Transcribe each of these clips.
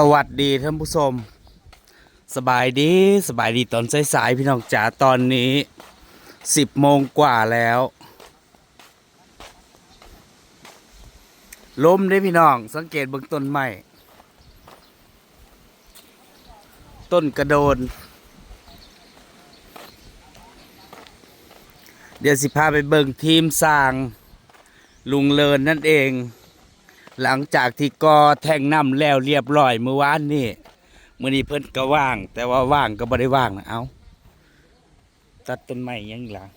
สวัสดีท่านผู้ชม สบายดีสบายดีตอนสายๆพี่น้องจ๋าตอนนี้สิบโมงกว่าแล้วล้มได้พี่น้อง สังเกตเบื้องต้นไม้ต้นกระโดน เดี๋ยวสิพาไปเบิ่งทีมสร้าง ลุงเลินนั่นเอง หลังจากที่กอแทงน้ำแล้วเรียบร้อยเมื่อวานนี่มื่อนี้เพิ่นก็ว่าง แต่ว่าว่างก็บ่ได้ว่างนะเอาตัดต้นไม้ยังหลัง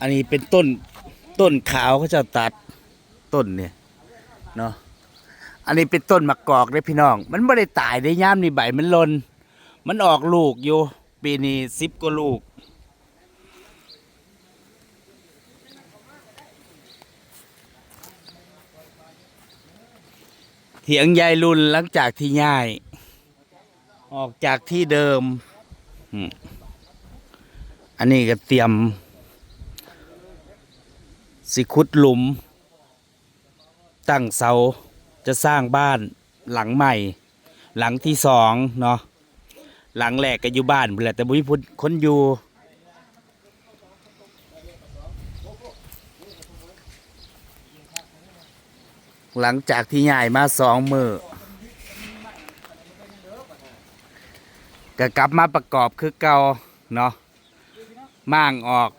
อันนี้เป็นต้นต้นขาวเขาจะตัดต้นเนี่ยเนาะอันนี้เป็นต้นมะกอกเด้อพี่น้อง มันไม่ได้ตายได้ย่ามนี่ใบมันหลน มันออกลูกอยู่ปีนี้สิบกว่าลูก เถียงยายรุนหลังจากที่ย้าย ออกจากที่เดิม อันนี้ก็เตรียม สิขุดหลุม ตั้งเสาจะสร้างบ้านหลังใหม่ หลังที่สองเนาะหลังแรกก็อยู่บ้านแหละแต่บุญพุทธคนอยู่ หลังจากที่ย้ายมาสองมือก็กลับมาประกอบคือเก่าเนาะม่างออก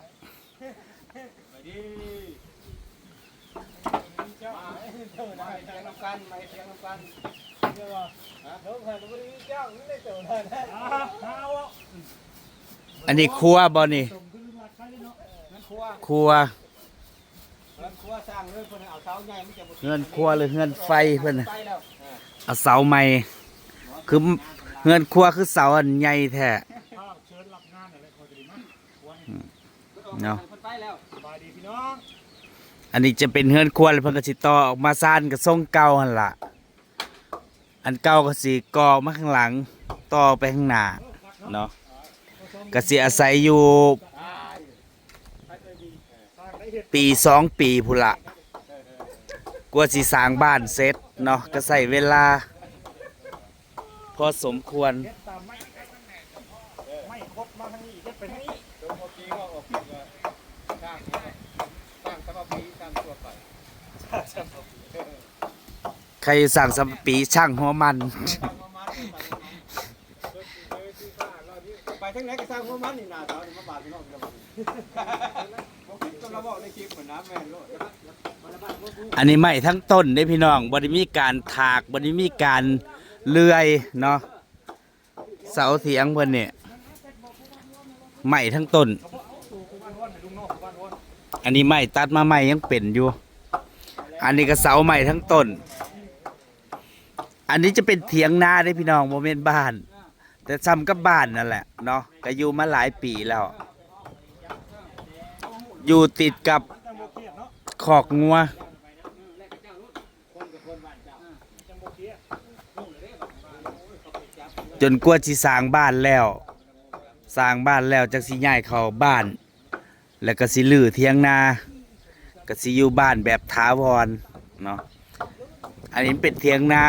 อันนี้ครัวบ่นี่ครัว ครัวสร้างเลยเพิ่นเอาเสาใหญ่มันจะบ่เฮือนครัวหรือเฮือนไฟเพิ่นน่ะไปแล้วเอาเสาใหม่ คือเฮือนครัวคือเสาอันใหญ่แท้เนาะเพิ่นไปแล้วอันนี้จะเป็นเฮือนครัวแล้วเพิ่นก็สิต่อออกมาซ่านกับทรงเก่าหั่นล่ะ อันเก่าก็สิก่อมาข้างหลัง ต่อไปข้างหน้าเนาะก็สิอาศัยอยู่ ปีสองปีพุ่นละกว่าสิสร้างบ้านเสร็จเนาะก็ใส่เวลา พอสมควรไม่ครบมาทางนี้เฮ็ดไปทางนี้ตรงเมื่อกี้ว่าออกก็สร้างสร้างสมาธิสร้างตัวไปใครสั่งสมปีช่างหัวมัน ไปทางไหนก็สร้างหัวมันนี่นาเสานี่มาบาดพี่น้องกันบ่คิดกำลังบอกในคลิปเหมือนน้ำแม่นโลดอันนี้ไม่ทั้งต้นได้พี่น้องบริมีการถากบริมีการเลื่อยเนาะเสาเถียงเพิ่นเนี่ยใหม่ทั้งต้น อันนี้ใหม่ตัดมาใหม่ยังเป็นอยู่ อันนี้ก็เสาใหม่ทั้งต้น อันนี้จะเป็นเถียงนาได้พี่น้องโมเมนต์บ้าน แต่ซ้ำกับบ้านนั่นแหละเนาะก็อยู่มาหลายปีแล้ว อยู่ติดกับขอกงัวจนกว่าสิสร้างบ้านแล้ว สร้างบ้านแล้วจักสิย้ายเข้าบ้าน แล้วก็สิลื้อเทียงนาก็สิอยู่บ้านแบบถาวรเนาะอันนี้เป็นเทียงนา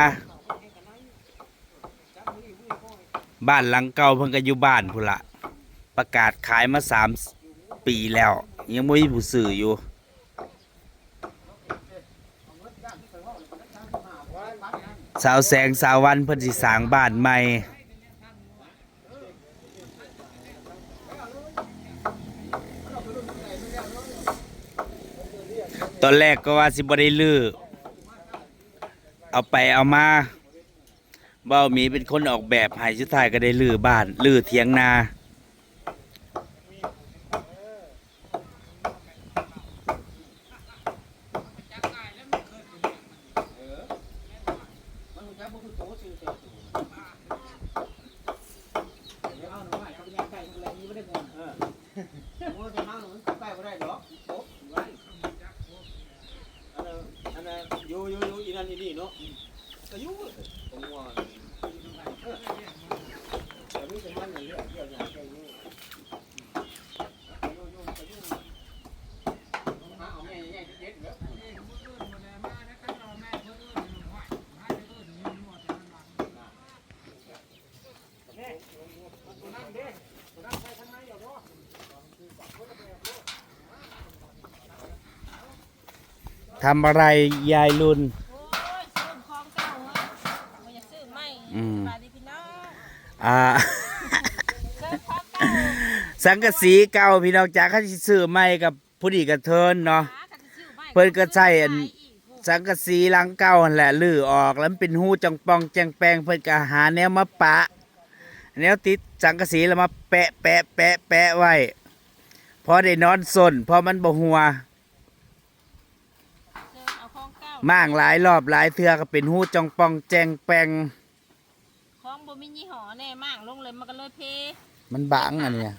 บ้านหลังเก่าเพิ่นก็อยู่บ้านพุ่นละประกาศขายมาสามปีแล้ว ยังไม่มีผู้ซื้ออยู่สาวแสงสาววันเพิ่นสิสร้างบ้านใหม่ตอนแรกก็ว่าสิบ่ได้ลือเอาไปเอามา เบ้าหมีเป็นคนออกแบบให้สุดท้ายก็ได้ลือบ้านลือเถียงนา มันจะบ่คือโตชื่อเสียเดี๋ยวเอาหน่อยเขาไปย่างไก่อะไรนี้บ่ได้บ่เออโอ้จะมาหนูใกล้บ่ได้ดอกโต๊ะไว้อันนั้นอันนั้นอยู่อยู่อยู่อีนั่นอีนี่เนาะก็อยู่ผมว่าแต่นี่จะมันอย่างเงี้ยเกี่ยวอย่างเกี่ยวอยู่อยู่อยู่ก็อยู่หาเอาแม่ใหญ่ๆเด็ดๆเด้อ ทำอะไรยายลุน โอ้ยซื้อของเก่าเฮ้ยบ่อยากซื้อใหม่อืมบาดนีพี่น้องอ่า ซื้อของเก่าสังกะสีเก่าพี่น้องจ๋าเขาสิซื้อใหม่กับผู้ดีกับเทินเนาะ หากันสิซื้อใหม่เพิ่นก็ใช้อัน ขายกโอ้สังกะสีหลังเก่าหั่นแหละลื้อออกแล้วมันเป็นหูจังปองแจงแปงเพิ่นก็หาแนวมาปะ แนวติดสังกะสีแล้วมาแปะแปะแปะแปะไว้พอได้นอนสนพอมันบ่หัว ซื้อเอาของเก่า ม่างหลายรอบหลายเทื่อก็เป็นหูจังปองแจงแปงของบ่มียี่ห้อแน่มากลงเลยมันก็เลยเพมันบางอันเนี้ย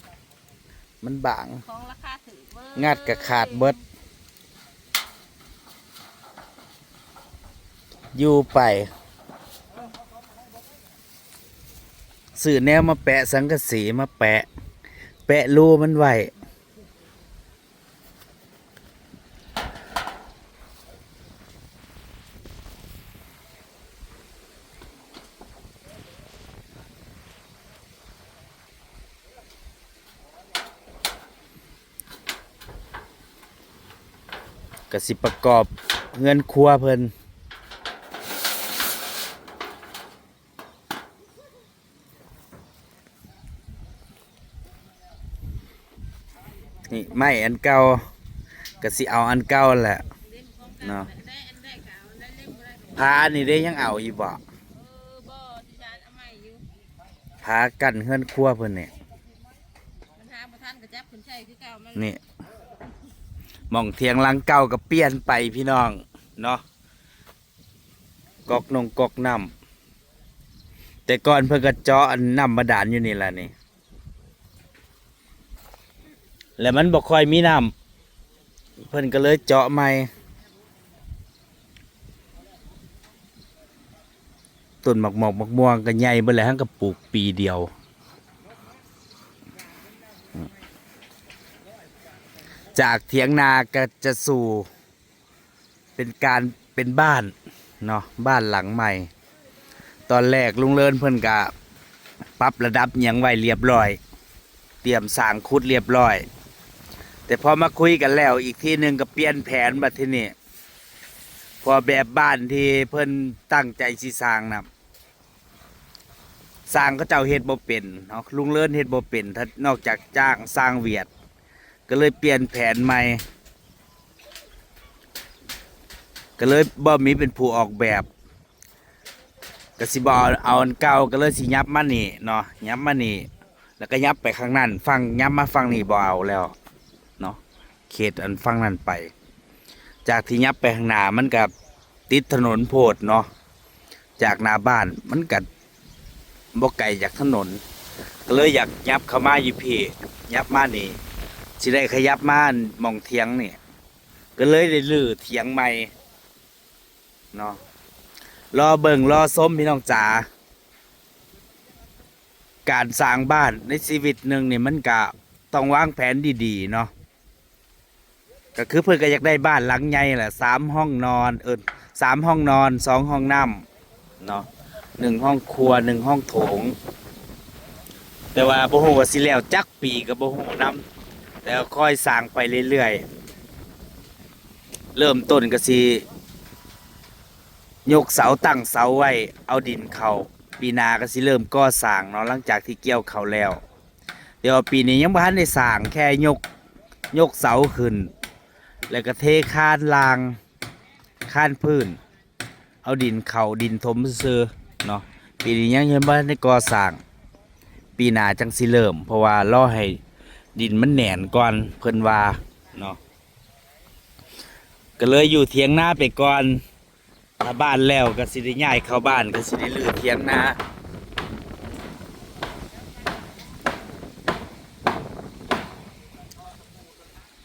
มันบางของราคาถือเบิดงัดกับขาดเบิด อยู่ไปสื่อแนวมาแปะสังกะสีมาแปะ แปะรูมันไว้ กสิประกอบเงินครัวเพิ่นนี่ไม่อันเก่ากสิเอาอันเก่าแหละเล่นของเนาะเก่าได้อันได้เก่าอันได้เล่มบ่ได้พานี่ได้ยังเอาอยู่บ่เออบ่ที่จานเอาใหม่อยู่พากันเฮือนครัวเพิ่นเนี่ยมัน หม่องเทียงหลังเก่าก็เปลี่ยนไปพี่น้องเนาะกอกนงกอกน้ำแต่ก่อนเพิ่นก็เจาะน้ำบาดาลอยู่นี่แหละนี่ แล้วมันบ่ค่อยมีน้ำเพิ่นก็เลยเจาะใหม่ต้นหมักหมอกหมักม่วงก็ใหญ่เบิดแล้วทั้งก็ปลูกปีเดียว จากเถียงนาก็จะสู่ เป็นการเป็นบ้านเนาะบ้านหลังใหม่ ตอนแรกลุงเลินเพิ่นกะปรับระดับยังไว้เรียบร้อย เตรียมสร้างคุดเรียบร้อย แต่พอมาคุยกันแล้วอีกทีหนึ่งก็เปลี่ยนแผนบัดทีนี้พอแบบบ้านที่เพิ่นตั้งใจสิสร้างนะสร้างก็เจ้าเฮ็ดบ่เป็นเนาะลุงเลินเฮ็ดบ่เป็นถ้านอกจากจ้างสร้างเวียด ก็เลยเปลี่ยนแผนใหม่ ก็เลยบ่มีเป็นผู้ออกแบบกสิบอเอาอันเก่าก็เลยสิยับมานี่เนาะยับมานี่ แล้วก็ยับไปข้างนั้น ฟังยับมาฟังนี่บ่เอาแล้วเนาะเขตอันฟังนั้นไป จากที่ยับไปข้างหน้ามันกับติดถนนโพดเนาะจากหน้าบ้านมันกับ่ไกลจากถนน ก็เลยอยากยับเข้ามาอยู่พี่ยับมานี่ สิได้ขยับมาหมองเทียงนี่ก็เลยได้ลือเทียงใหม่เนาะรอเบิ่งรอส้มพี่น้องจ๋าการสร้างบ้านในชีวิตหนึ่งเนี่ยมันก็ต้องวางแผนดีๆเนาะก็คือเพื่อนก็อยากได้บ้านหลังใหญ่แหละสามห้องนอนเออสามห้องนอนสองห้องน้ำเนาะหนึ่งห้องครัวหนึ่งห้องโถง แต่ว่าบ่ฮู้ว่าสิแล้วจักปีก็บ่ฮู้นํ แต่ก็ค่อยสร้างไปเรื่อยๆ เริ่มต้นก็สิยกเสาตั้งเสาไว้ เอาดินเข้าปีนาก็สิเริ่มก่อสร้างเนาะหลังจากที่เกี่ยวเขาแล้ว เดี๋ยวปีนี้ยังบ่ทันได้สร้างแค่ยกยกเสาขึ้น แล้วก็เทคานรางคานพื้น เอาดินเข้าดินถมซื่อเนาะปีนี้ยังยังบ่ทันได้ก่อสร้าง ปีหน้าจังสิเริ่ม เพราะว่ารอให้ ดินมันแหน่นก่อนเพิ่นว่าเนาะก็เลยอยู่เถียงนาไปก่อนถ้าบ้านแล้วก็สิได้ย้ายเข้าบ้านก็สิได้ลื้อเถียงนา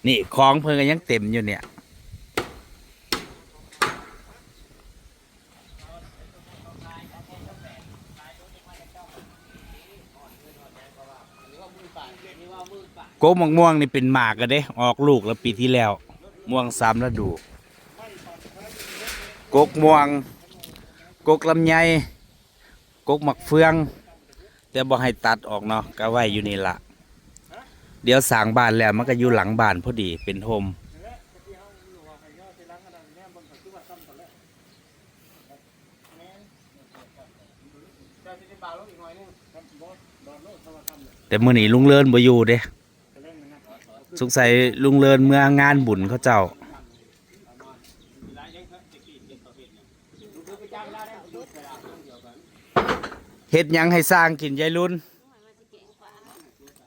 นี่ของเพิ่นก็ยังเต็มอยู่เนี่ย โกมังม่วงนี่เป็นหมากกันเด้ ออกลูกแล้วปีที่แล้ว ม่วงซ้ำแล้วดู กกม่วง กกลำไยกกหมักเฟือง แต่บอกให้ตัดออกเนาะก็ไว้อยู่นี่ละเดี๋ยวสางบานแล้วมันก็อยู่หลังบานพอดีเป็นโฮมแต่เมื่อนี้ลุงเลินบ่อยู่เด้ สงสัยลุงเลินเมื่องานบุญเขาเจ้าเฮ็ดยังให้สร้างกินยายรุ่น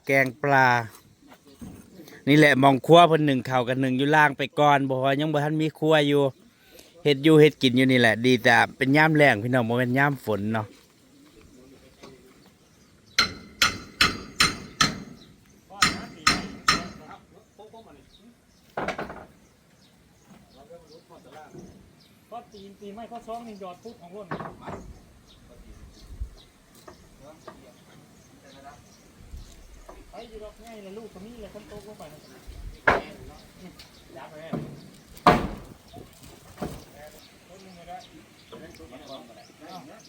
แกงปลา นี่แหละมองครัวเพิ่นหนึ่งเข้ากันหนึ่งอยู่ล่างไปก่อนบ่ว่ายังบ่ทันมีครัวอยู่เฮ็ดอยู่เฮ็ดกินอยู่นี่แหละ ดีแต่เป็นย่ามแล้งพี่น้องบ่แม่นย่ามฝนเนาะ ตีนตีนไม่ข้อซ้องนี่หยอดปุ๊บของร่นไปอยู่ดอกง่ายเลยลูกคนนี้เลยคนโตก็ไปนะยับไปแม่คนนึงก็ได้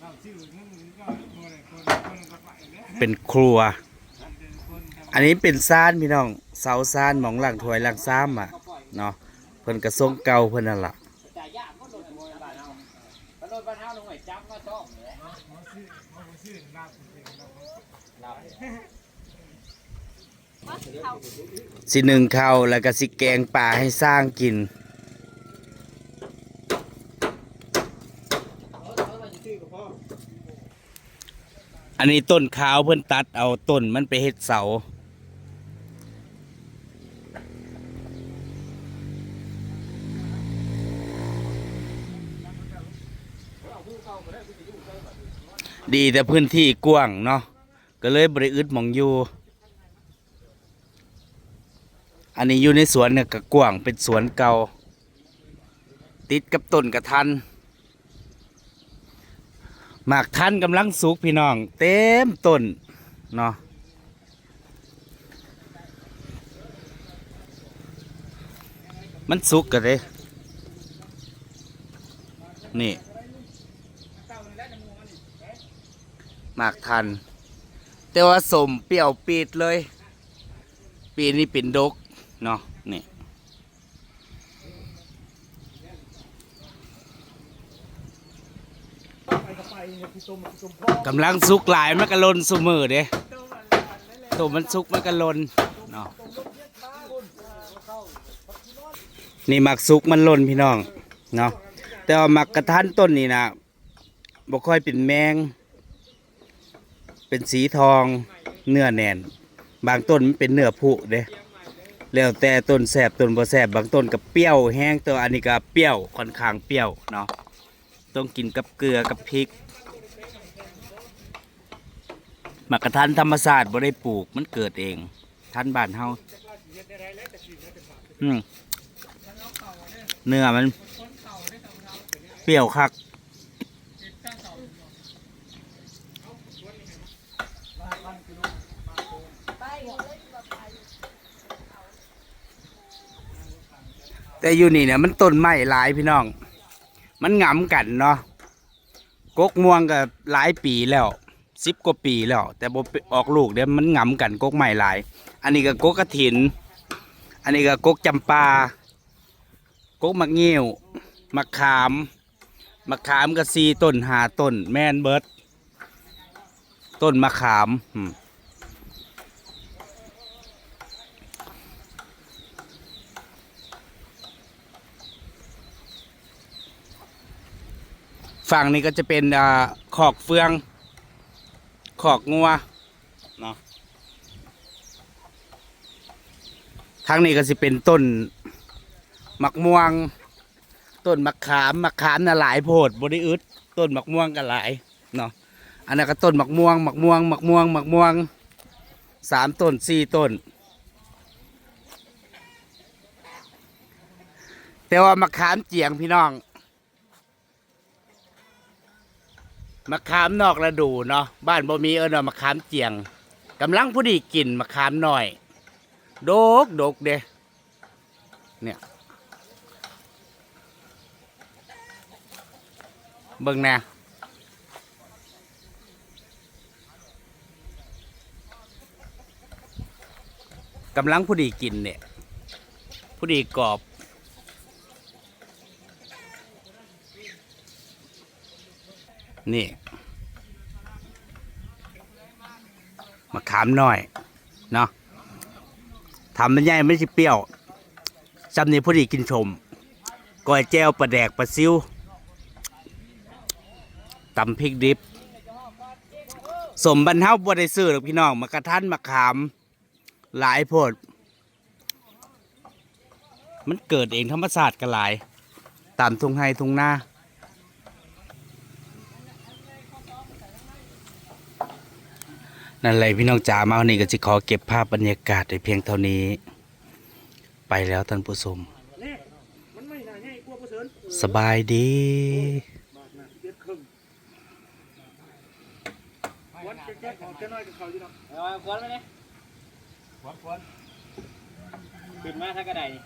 น้ำชื่อนึงก็คนคนคนก็ไปเป็นครัว อันนี้เป็นซ่านพี่น้องเสาซ่านหมองหลังถวยหลังซ้ำอะเนาะเพิ่นกระทรงเก่าเพิ่นนั่นล่ะ สิหนึ่งข้าวแล้วก็สิแกงป่าให้สร้างกิน อันนี้ต้นขาวเพื่อนตัดเอาต้นมันไปเห็ดเสา ดีแต่พื้นที่กว้างเนาะก็เลยบริอึดมองอยู่ อันนี้อยู่ในสวนเนี่ยก็กว้างเป็นสวนเก่า ติดกับต้นกระทันหมากทันกำลังสุกพี่น้อง เต็มต้นเนาะมันสุกกันเลยนี่ หมากทัน แต่ว่าสมเปรี้ยวปีดเลย ปีนี้เป็นดกเนาะนี่กำลังสุกหลายมันกะลนสุมือเด้ตัวมันสุกมันกะลนเนาะนี่หมักสุกมันลนพี่น้องเนาะแต่ว่าหมักกระทันต้นนี่นะบ่ค่อยเป็นแมง เป็นสีทองเนื้อแน่น บางต้นมันเป็นเนื้อผุเด้แล้วแต่ต้นแสบต้นบ่แสบบางต้นกับเปรี้ยวแห้งต่ว่าอันนี้ก็เปรี้ยวค่อนข้างเปรี้ยวเนาะต้องกินกับเกลือกับพริกหมักกระทันธรรมศาสตร์บ่ได้ปลูกมันเกิดเองทันบ้านเฮาเนื้อมัน เปรี้ยวคัก แต่อยู่นี่เนี่ยมันต้นไม้หลายพี่น้อง มันหงำกันเนาะกกม่วงก็หลายปีแล้วสิบกว่าปีแล้ว แต่บ่ออกลูกเดี๋ยวมันหงำกันกกไม้หลาย อันนี้ก็กกกระถิน อันนี้ก็กกจำปากกมะเงี้ยวมะขามมะขามก็ซีต้นหาต้น แมนเบิดต้นมะขามอืม ฝั่งนี้ก็จะเป็นอขอกเฟืองขอกงัวเนาะทางนี้ก็จะเป็นต้นมักม่วง ต้นมะขามมะขามน่ะหลายโพดบริอึดต้นมักม่วงก็หลายเนาะอันนั้นก็ต้นมักม่วงมักม่วงมักม่วงมักม่วงสามต้นสี่ต้น แต่ว่ามะขามเจียงพี่น้อง มะขามนอกฤดูเนาะบ้านบ่มีเอิ้นว่ามะขามเจียงกำลังผู้ดีกินมะขามหน่อย โดกโดกเด้เนี่ยเบิ่งแน่กำลังผู้ดีกินเนี่ยผู้ดีกรอบ นี่มะขามน้อยเนาะทำมันใหญ่ไม่ใช่เปรี้ยวจำนี้พอดีกินชมก้อยแจวปลาแดกปลาซิวตำพริกดิบสมบันเทาบ่ได้ซื้อหรอกพี่น้องมากระทันมะขามหลายโพด มันเกิดเองธรรมศาสตร์กันหลาย ตามทุ่งไฮทุ่งนา นั่นแหละพี่น้องจ๋ามาวันนี้ก็จะขอเก็บภาพบรรยากาศในเพียงเท่านี้ ไปแล้วท่านผู้ชมสบายดีบาทนเจ็ดครึ่งๆของแค่น้อยกับเขาอยู่เนาะควนมเนี่ยควนควนขึ้นมาถ้ากระไดนี่